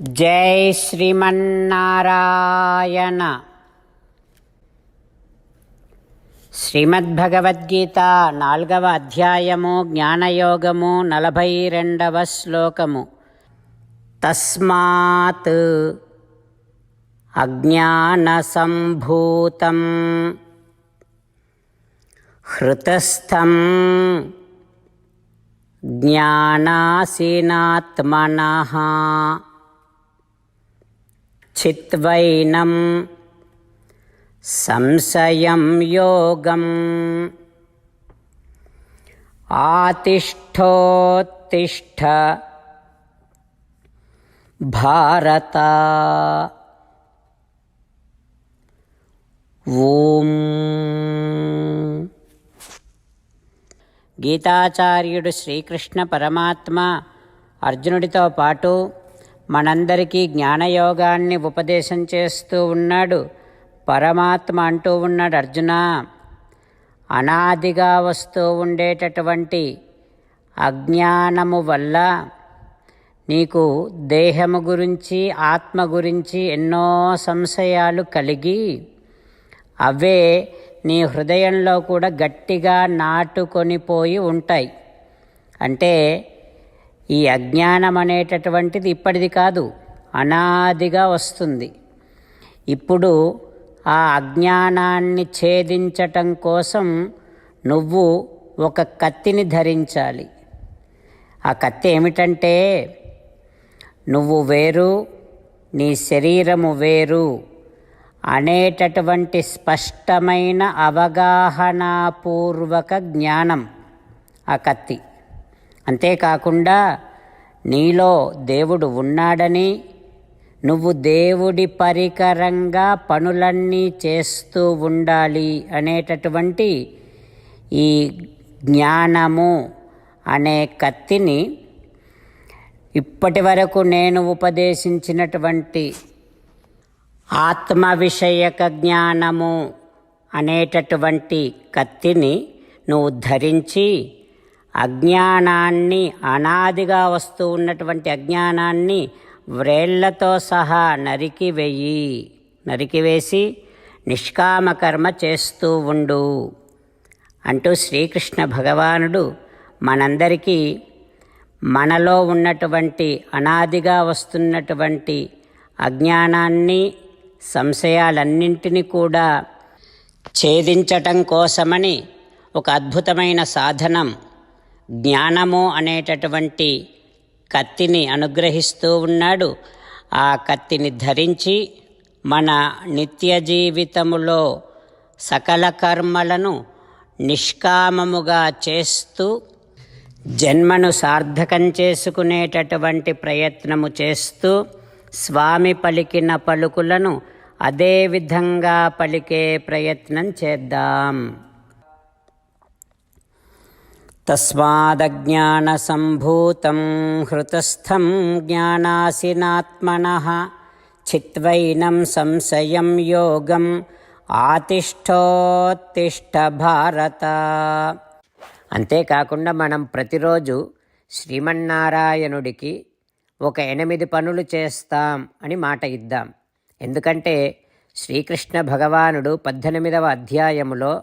జై శ్రీమన్నారాయణ. శ్రీమద్భగవద్గీత నాల్గవ అధ్యాయము జ్ఞానయోగము నలభై రెండవ శ్లోకము. తస్మాత్ అజ్ఞానసంభూతం హృతస్థం జ్ఞానాసీనాత్మనः. చిత్వైనం సంశయం యోగం ఆతిష్ఠోత్తిష్ఠ భారత ఓం గీతాచార్యుడు శ్రీకృష్ణ పరమాత్మ అర్జునుడితో పాటు మనందరికీ జ్ఞానయోగాన్ని ఉపదేశం చేస్తూ ఉన్నాడు. పరమాత్మ అంటూ ఉన్నాడు అర్జున. అనాదిగా వస్తూ ఉండేటటువంటి అజ్ఞానము వల్ల నీకు దేహము గురించి ఆత్మ గురించి ఎన్నో సంశయాలు కలిగి అవే నీ హృదయంలో కూడా గట్టిగా నాటుకొని పోయి ఉంటాయి. అంటే ఈ అజ్ఞానం అనేటటువంటిది ఇప్పటిది కాదు అనాదిగా వస్తుంది. ఇప్పుడు ఆ అజ్ఞానాన్ని ఛేదించటం కోసం నువ్వు ఒక కత్తిని ధరించాలి. ఆ కత్తి ఏమిటంటే నువ్వు వేరు నీ శరీరము వేరు అనేటటువంటి స్పష్టమైన అవగాహనాపూర్వక జ్ఞానం ఆ కత్తి. అంతేకాకుండా నీలో దేవుడు ఉన్నాడని నువ్వు దేవుడి పరికరంగా పనులన్నీ చేస్తూ ఉండాలి అనేటటువంటి ఈ జ్ఞానము అనే కత్తిని ఇప్పటి వరకు నేను ఉపదేశించినటువంటి ఆత్మ విషయక జ్ఞానము అనేటటువంటి కత్తిని నువ్వు ధరించి అజ్ఞానాన్ని అనాదిగా వస్తూ ఉన్నటువంటి అజ్ఞానాన్ని వ్రేళ్ళతో సహా నరికివేయి నరికివేసి నిష్కామకర్మ చేస్తూ ఉండు. అంటూ శ్రీకృష్ణ భగవానుడు మనందరికీ మనలో ఉన్నటువంటి అనాదిగా వస్తున్నటువంటి అజ్ఞానాన్ని సంశయాలన్నింటినీ కూడా ఛేదించటం కోసమని ఒక అద్భుతమైన సాధనం జ్ఞానము అనేటటువంటి కత్తిని అనుగ్రహిస్తూ ఉన్నాడు. ఆ కత్తిని ధరించి మన నిత్య జీవితములో సకల కర్మలను నిష్కామముగా చేస్తూ జన్మను సార్థకం చేసుకునేటటువంటి ప్రయత్నము చేస్తూ స్వామి పలికిన పలుకులను అదే విధంగా పలికే ప్రయత్నం చేద్దాం. తస్మాదజ్ఞానసంభూతం హృతస్థం జ్ఞానాసినాత్మన చిత్వైనం సంశయం యోగం ఆతిష్టోత్తిష్ట భారత అంతేకాకుండా మనం ప్రతిరోజు శ్రీమన్నారాయణుడికి ఒక ఎనిమిది పనులు చేస్తాం అని మాట ఇద్దాం. ఎందుకంటే శ్రీకృష్ణ భగవానుడు పద్దెనిమిదవ అధ్యాయములో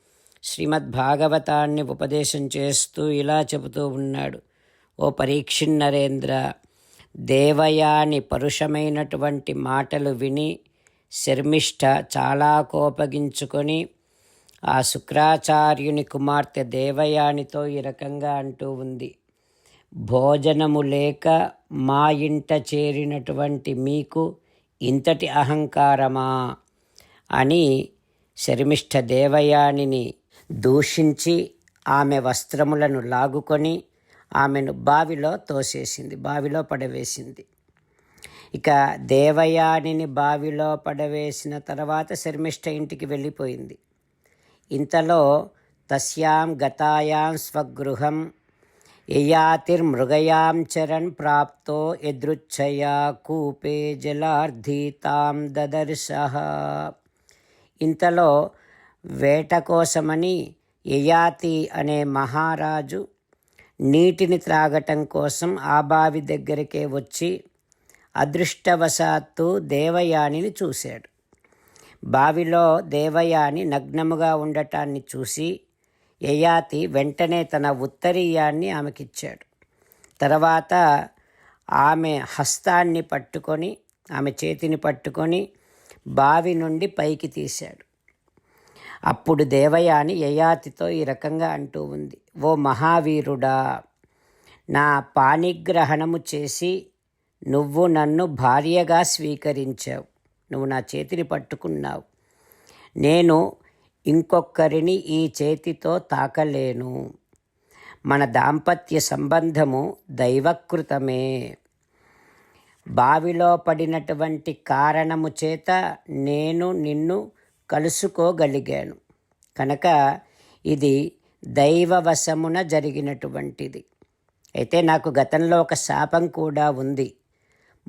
శ్రీమద్భాగవతాన్ని ఉపదేశం చేస్తూ ఇలా చెబుతూ ఉన్నాడు. ఓ పరీక్షిన్నరేంద్ర దేవయాని పరుషమైనటువంటి మాటలు విని శర్మిష్ఠ చాలా కోపగించుకొని ఆ శుక్రాచార్యుని కుమార్తె దేవయానితో ఈ రకంగా అంటూ ఉంది. భోజనము లేక మా ఇంట చేరినటువంటి మీకు ఇంతటి అహంకారమా అని శర్మిష్ఠ దేవయానిని దూషించి ఆమె వస్త్రములను లాగుకొని ఆమెను బావిలో తోసేసింది బావిలో పడవేసింది. ఇక దేవయానిని బావిలో పడవేసిన తర్వాత శర్మిష్ట ఇంటికి వెళ్ళిపోయింది. ఇంతలో తస్యాం గతాయాం స్వగృహం యయాతిర్మృగయాం చరణ్ ప్రాప్తో ఎదృచ్ఛయా కూపే జలార్ధీతాం దదర్శ. ఇంతలో వేట కోసమని యయాతి అనే మహారాజు నీటిని త్రాగటం కోసం ఆ బావి దగ్గరికే వచ్చి అదృష్టవశాత్తు దేవయానిని చూశాడు. బావిలో దేవయాని నగ్నముగా ఉండటాన్ని చూసి యయాతి వెంటనే తన ఉత్తరీయాన్ని ఆమెకిచ్చాడు. తర్వాత ఆమె హస్తాన్ని పట్టుకొని ఆమె చేతిని పట్టుకొని బావి నుండి పైకి తీశాడు. అప్పుడు దేవయాని యయాతితో ఈ రకంగా అంటూ ఉంది. ఓ మహావీరుడా నా పాణిగ్రహణము చేసి నువ్వు నన్ను భార్యగా స్వీకరించావు. నువ్వు నా చేతిని పట్టుకున్నావు. నేను ఇంకొకరిని ఈ చేతితో తాకలేను. మన దాంపత్య సంబంధము దైవకృతమే. బావిలో పడినటువంటి కారణము చేత నేను నిన్ను కలుసుకోగలిగాను. కనుక ఇది దైవవశమున జరిగినటువంటిది. అయితే నాకు గతంలో ఒక శాపం కూడా ఉంది.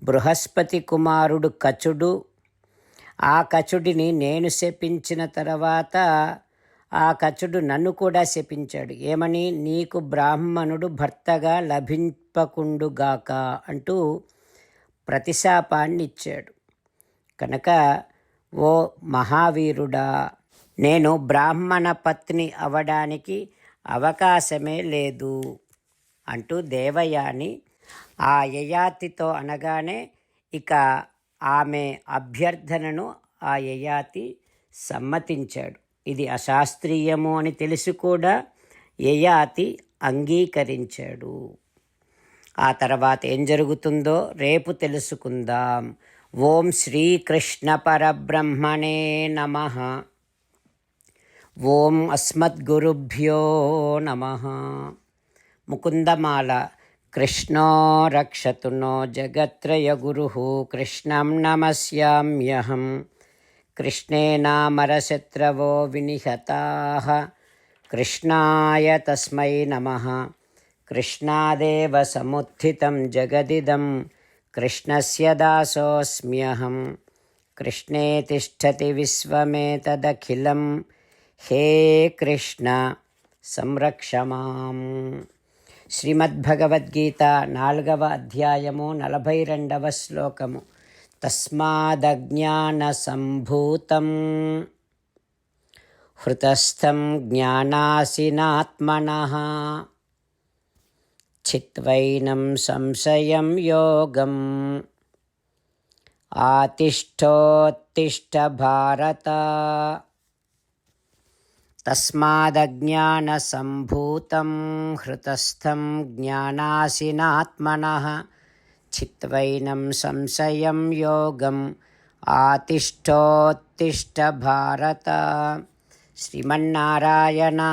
బృహస్పతి కుమారుడు కచుడు ఆ కచుడిని నేను శపించిన తర్వాత ఆ కచుడు నన్ను కూడా శపించాడు. ఏమని? నీకు బ్రాహ్మణుడు భర్తగా లభింపకుండుగాక అంటూ ప్రతిశాపాన్ని ఇచ్చాడు కనుక ఓ మహావీరుడా నేను బ్రాహ్మణ పత్ని అవడానికి అవకాశమే లేదు అంటూ దేవయాని ఆ యయాతితో అనగానే ఇక ఆమె అభ్యర్థనను ఆ యయాతి సమ్మతించాడు. ఇది అశాస్త్రీయము అని తెలిసి కూడా యయాతి అంగీకరించాడు. ఆ తర్వాత ఏం జరుగుతుందో రేపు తెలుసుకుందాం. ओम श्री कृष्ण परब्रह्मणे नमः। ओम अस्मद्गुभ्यो नम। मुकुंदमाला कृष्णो रक्षतु नो जगत्रय गुर कृष्ण नमस्याम्यहं कृष्णेनामरशत्रवो विनिहताः। कृष्णाय तस्मै नमः। कृष्णादेव समुत्थितं कृष्णस्य दासोऽस्म्यहं कृष्णे तिष्ठति विश्वमेतदखिलं हे कृष्ण సంరక్ష మాం శ్రీమద్భగవద్గీత నాలుగవ అధ్యాయము నలభై రెండవ శ్లోకము तस्मादज्ञानसम्भूतं हृतस्थं ज्ञानासिनात्मनः चित्वैनं संशयं योगम्। आतिष्ठोत्तिष्ठ भारत तस्मादज्ञानसम्भूतं हृतस्थं ज्ञानासिनात्मनः। चित्वैनं संशयं योगम्। आतिष्ठोत्तिष्ठ भारत श्रीमन्नारायणा।